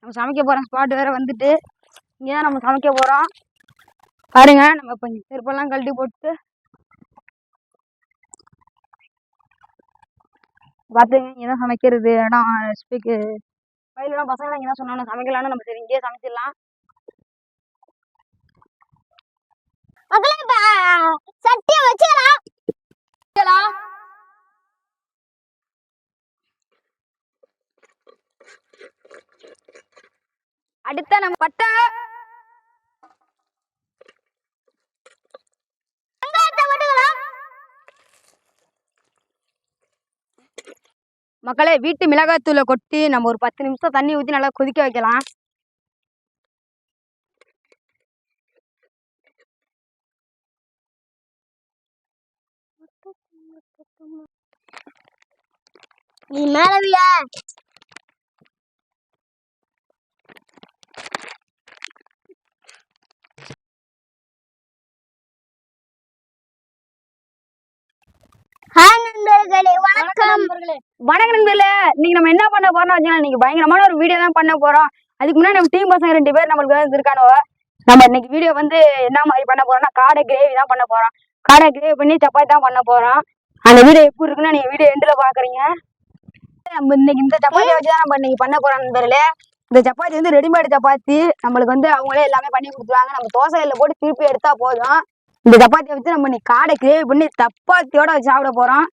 நம்ம சமைக்க போகிறோம் ஸ்பாட் வேறு வந்துட்டு இங்கே தான் நம்ம சமைக்க போகிறோம் பாருங்க நம்ம இப்போ செருப்பெல்லாம் கழட்டி போட்டு பார்த்துங்க இங்கே தான் சமைக்கிறது. இடம் ஸ்பீக்கு வயலாம் பசங்களாம் இங்கே தான் சொன்னாங்க சமைக்கலாம்னு நம்ம சரி இங்கேயே சமைச்சிடலாம். மக்களே இப்ப சட்டியை வச்சுக்கலாம். அடுத்த நம்ம பட்டை. மக்களே வீட்டு மிளகாத்தூளை கொட்டி நம்ம ஒரு பத்து நிமிஷம் தண்ணி ஊற்றி நல்லா கொதிக்க வைக்கலாம். நீ மேலவியா ஹாய் நண்பர்களே வணக்கம். வணக்கம் நண்பர்களே. இன்னைக்கு நம்ம என்ன பண்ண போறோம்னு வச்சுக்கோங்க இன்னைக்கு பயங்கரமான ஒரு வீடியோ தான் பண்ண போறோம். அதுக்கு முன்னாடி நம்ம டீம் பசங்க ரெண்டு பேர் நம்மளுக்கு வந்து இருக்கானோ நம்ம இன்னைக்கு வீடியோ வந்து என்ன மாதிரி பண்ண போறோம்னா காடை கிரேவி தான் பண்ண போறோம். காடை கிரேவி பண்ணி சப்பாத்தி தான் பண்ண போறோம். அந்த வீடியோ எப்படி இருக்குன்னு நீங்க வீடியோ எண்டில் பாக்குறீங்க. நம்ம இன்னைக்கு இந்த சப்பாத்தி வச்சு தான் நம்ம இன்னைக்கு பண்ண போறோம் நண்பர்களே. இந்த சப்பாத்தி வந்து ரெடிமேட் சப்பாத்தி. நம்மளுக்கு வந்து அவங்களே எல்லாமே பண்ணி கொடுத்துருவாங்க. நம்ம தோசையில போட்டு திருப்பி எடுத்தா போதும். இந்த சப்பாத்தியை வச்சு நம்ம இன்னைக்கு காடை கிரேவி பண்ணி சப்பாத்தியோட வச்சு சாப்பிட போறோம்.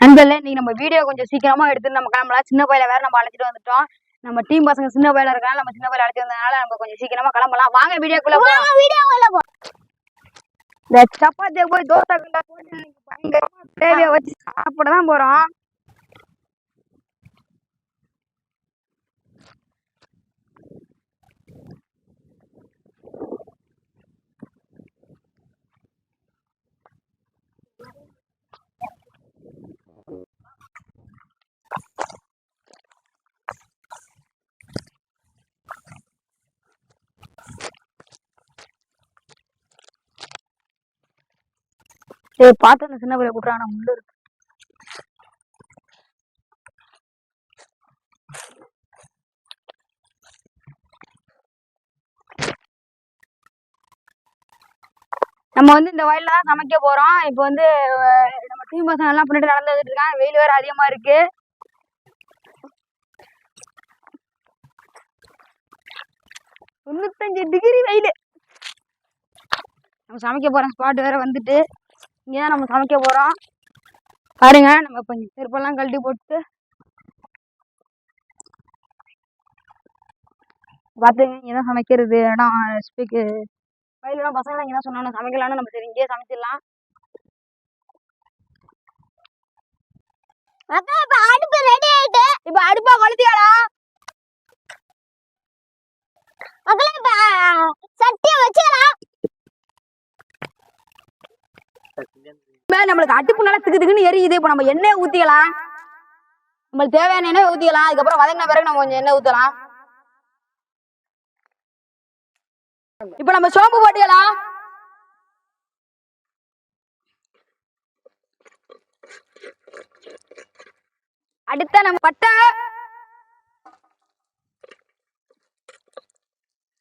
நண்பர்களே இன்னைக்கு நம்ம வீடியோ கொஞ்சம் சீக்கிரமா எடுத்து நம்ம கிளம்பலாம். சின்ன பையில வேற நம்ம அழைச்சிட்டு வந்துட்டோம். நம்ம டீம் பசங்க சின்ன பையில இருக்கனால நம்ம சின்ன பையில அழைச்சிட்டு வந்ததுனால நம்ம கொஞ்சம் சீக்கிரமா கிளம்பலாம். வாங்க வீடியோக்குள்ள போலாம். வீடியோக்குள்ள போ இந்த சப்பாத்தியை போய் தோசை கல்ல போட்டு பயங்கரமா கிரேவியை வச்சு சாப்பிட தான் போறோம். ஏ பார்த்து அந்த சின்ன பிள்ளை கூட்டுறாங்க முள்ளு இருக்கு. நம்ம வந்து இந்த வயல்ல தான் சமைக்க போறோம். இப்போ வந்து நம்ம டீம் பசங்க எல்லாம் பண்ணிட்டு நடந்து இருக்காங்க. வெயில் வேற அதிகமா இருக்கு. தொண்ணூத்தஞ்சு டிகிரி வெயில். நம்ம சமைக்க போறோம் ஸ்பாட் வேற வந்துட்டு. இங்கே தான் நம்ம சமைக்க போகிறோம் பாருங்க நம்ம இப்போ செருப்பெல்லாம் கழட்டி போட்டு பார்த்துங்க இங்கே தான் சமைக்கிறது. இடம் ஸ்பீக்கு வயலாம் பசங்களாம் இங்கே தான் சொன்னாங்க சமைக்கலாம்னு நம்ம சரி இங்கேயே சமைச்சிடலாம். மக்களே இப்போ அடுப்பு ரெடி ஆயிட்டு இப்போ அடுப்பா கொளுத்தியாடா. மக்களே இப்போ சட்டியை வச்சுக்கலாம் இனிமே நம்மளுக்கு அடுப்பு நல்லா திக்கு திக்குன்னு எரியுது. இப்போ நம்ம எண்ணெய் ஊத்திக்கலாம். நம்மளுக்கு தேவையான எண்ணெய் ஊத்திக்கலாம். அதுக்கப்புறம் வதங்கின பிறகு நம்ம கொஞ்சம் எண்ணெய் ஊத்தலாம். இப்ப நம்ம சோம்பு போட்டுக்கலாம். அடுத்த நம்ம பட்டை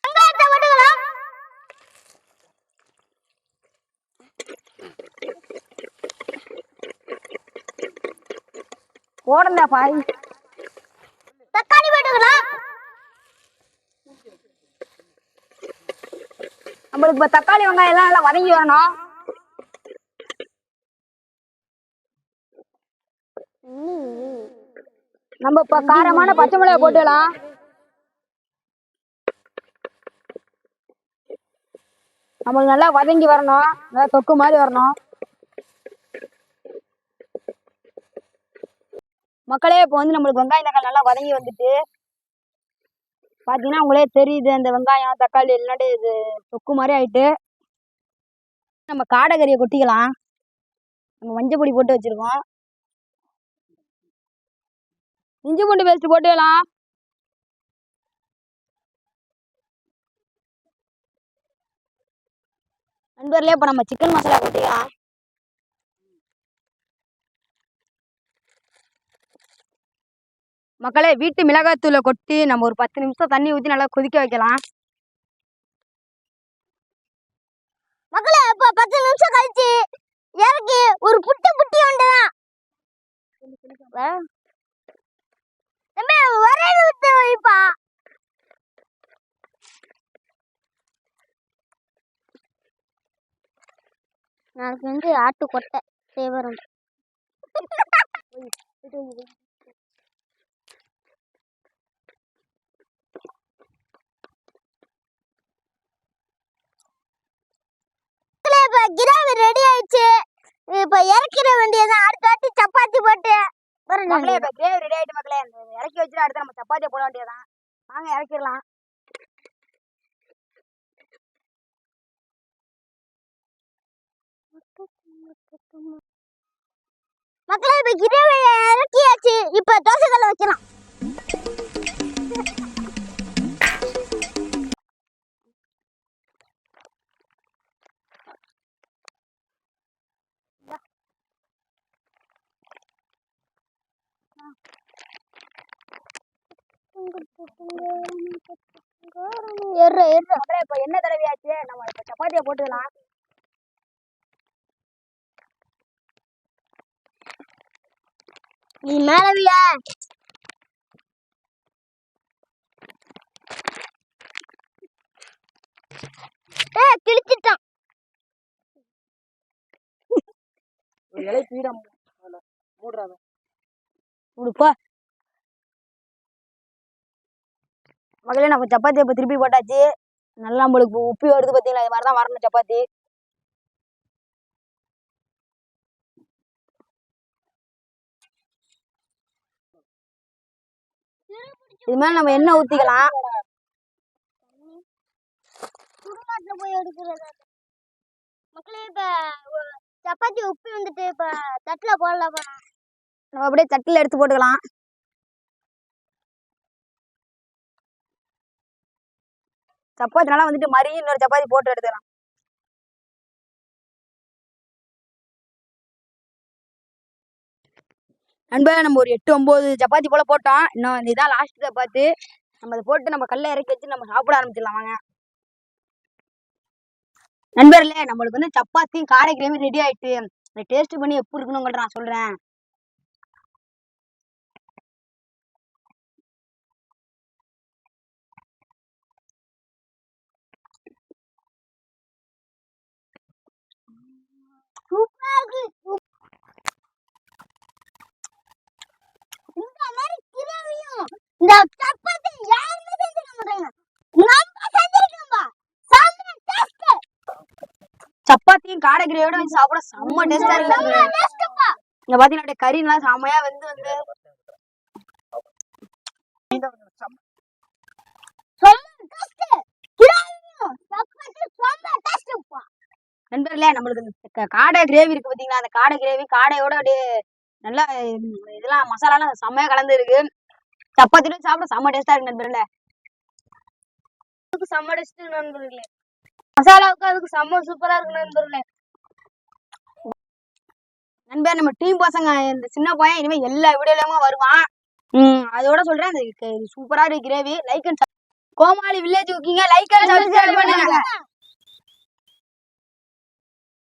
வெங்காயத்தை போட்டுக்கலாம் போடண்டா பாய். தக்காளி போட்டுக்கலாம் நம்மளுக்கு இப்போ தக்காளி வெங்காயம் எல்லாம் நல்லா வதங்கி வரணும். நம்ம இப்போ காரமான பச்சை மிளகாய் போட்டுக்கலாம். நம்மளுக்கு நல்லா வதங்கி வரணும். நல்லா தொக்கு மாதிரி வரணும். மக்களே இப்போ வந்து நம்மளுக்கு வெங்காயம் தக்காளி நல்லா வதங்கி வந்துட்டு பார்த்தீங்கன்னா உங்களே தெரியுது அந்த வெங்காயம் தக்காளி இல்லாட்டி இது தொக்கு மாதிரி ஆயிட்டு. நம்ம காடகரியை கொட்டிக்கலாம். நம்ம மஞ்சள் பொடி போட்டு வச்சுருக்கோம். இஞ்சி பூண்டு பேஸ்ட் போட்டுக்கலாம். நண்பர்லேயே இப்போ நம்ம சிக்கன் மசாலா கொட்டிக்கலாம் மக்களே வீட்டு மிளகாத்தூளை கொட்டி நம்ம ஒரு பத்து நிமிஷம் தண்ணி ஊற்றி நல்லா கொதிக்க வைக்கலாம். மக்களே இப்ப பத்து நிமிஷம் கழிச்சு இறக்கி ஒரு புட்டு புட்டி வேண்டியதான் தம்பி ஒரே ஊத்து வைப்பா. நாளைக்கு வந்து ஆட்டு கொட்டை சேவரம் இப்ப கிராவி ரெடி ஆயிடுச்சு இப்ப வேண்டியதான் அடுத்த வாட்டி சப்பாத்தி போட்டு மக்களே இப்போ கிரேவி ரெடி ஆயிட்டு மக்களே இந்த இறக்கி வச்சுட்டு அடுத்து நம்ம சப்பாத்தியை போட வேண்டியதுதான். வாங்க இறக்கிடலாம். மக்களே இப்ப கிரேவி இறக்கியாச்சு. இப்ப தோசை கல்ல வைக்கலாம். எர்ற எர்ற மக்களே இப்போ என்ன தடவையாச்சு? நம்ம இப்போ சப்பாத்தியை போட்டுக்கலாம். நீ மேலவியா ஏ கிழிச்சிட்டான். ஒரு இலை பீடம் மூடுறாங்க மகளே நம்ம சப்பாத்தி இப்போ திருப்பி போட்டாச்சு. நல்லா நம்மளுக்கு உப்பி வருது பார்த்தீங்களா இது மாதிரி தான் வரணும் சப்பாத்தி. இது மேல நம்ம எண்ணெய் ஊத்திக்கலாம். சுடுகாட்டுல போய் எடுக்கிறது? மக்களே இப்ப சப்பாத்தி உப்பி வந்துட்டு இப்ப தட்டுல போடலாம்? நம்ம அப்படியே சட்டில எடுத்து போட்டுக்கலாம். சப்பாத்தினால வந்துட்டு மறியும் இன்னொரு சப்பாத்தி போட்டு எடுத்துக்கலாம். நண்பா நம்ம ஒரு எட்டு ஒன்பது சப்பாத்தி போல போட்டோம். இன்னும் இதுதான் லாஸ்ட் சப்பாத்தி. நம்ம அதை போட்டு நம்ம கல்ல இறக்கி வச்சு நம்ம சாப்பிட ஆரம்பிச்சிடலாம் வாங்க. நண்பர்களே நம்மளுக்கு வந்து சப்பாத்தியும் காரைக்கிழமையும் ரெடி ஆயிட்டு. அதை டேஸ்ட் பண்ணி எப்படி இருக்குன்னு நான் சொல்றேன். இந்த மாதிரி கிரேவியும் இந்த சப்பாத்தி யாருமே செஞ்சிருக்க மாட்டாங்க. நம்ம செஞ்சிருக்கோம்பா செம்ம டேஸ்ட் சப்பாத்தியும் காடை கிரேவியோட வச்சு சாப்பிட செம்ம டேஸ்டா இருக்கு இங்க பாத்தீங்கன்னா கறி நல்லா செம்மையா வெந்து வந்து செம்ம டேஸ்ட் கிரேவியும் சப்பாத்தி செம்ம டேஸ்ட்ப்பா நண்பர்களே நம்மளுக்கு காடை கிரேவி இருக்கு பாத்தீங்களா? அந்த காடை கிரேவி காடையோட அப்படியே நல்லா இதெல்லாம் மசாலாலாம் செம்மையா கலந்து இருக்கு சப்பாத்தியோட சாப்பிட செம்ம டேஸ்டா இருக்கு நண்பர்களே. அதுக்கு செம்ம டேஸ்ட் நண்பர்களே. மசாலாவுக்கு அதுக்கு செம்ம சூப்பரா இருக்கு நண்பர்களே. நண்பர் நம்ம டீம் பசங்க இந்த சின்ன பையன் இனிமே எல்லா வீடியோலயுமே வருவான். உம் அதோட சொல்றேன் சூப்பரா இருக்கு gravy like and Komali village குக்கிங்க like and subscribe பண்ணுங்க.